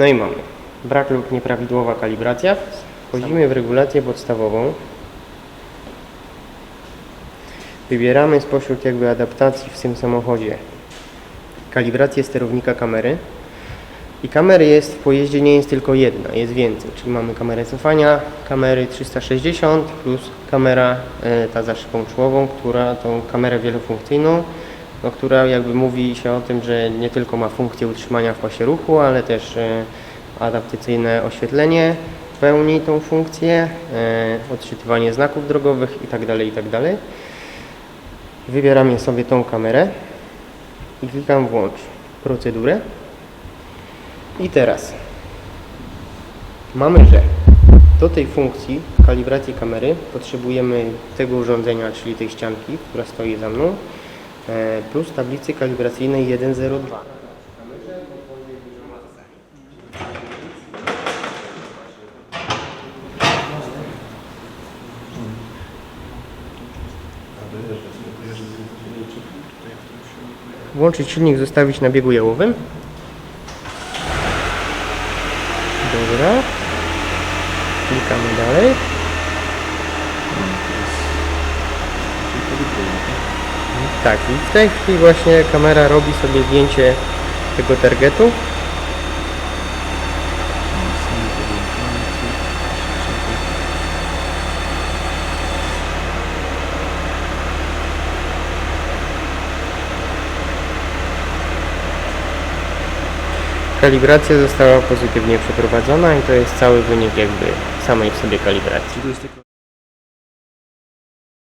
No i mamy brak lub nieprawidłowa kalibracja. Wchodzimy w regulację podstawową. Wybieramy spośród jakby adaptacji w tym samochodzie kalibrację sterownika kamery. I kamery jest w pojeździe nie jest tylko jedna, jest więcej. Czyli mamy kamerę cofania, kamery 360 plus kamera e, ta za szybą czołową, która tą kamerę wielofunkcyjną, no, która jakby mówi się o tym, że nie tylko ma funkcję utrzymania w pasie ruchu, ale też e, adaptacyjne oświetlenie pełni tą funkcję, e, odczytywanie znaków drogowych itd. itd. Wybieramy sobie tą kamerę i klikam włącz procedurę. I teraz mamy, że do tej funkcji kalibracji kamery potrzebujemy tego urządzenia, czyli tej ścianki, która stoi za mną, plus tablicy kalibracyjnej 102. Włączyć silnik, zostawić na biegu jałowym. Dobra. Klikamy dalej. Tak, i w tej chwili właśnie kamera robi sobie zdjęcie tego targetu. Kalibracja została pozytywnie przeprowadzona i to jest cały wynik jakby samej w sobie kalibracji.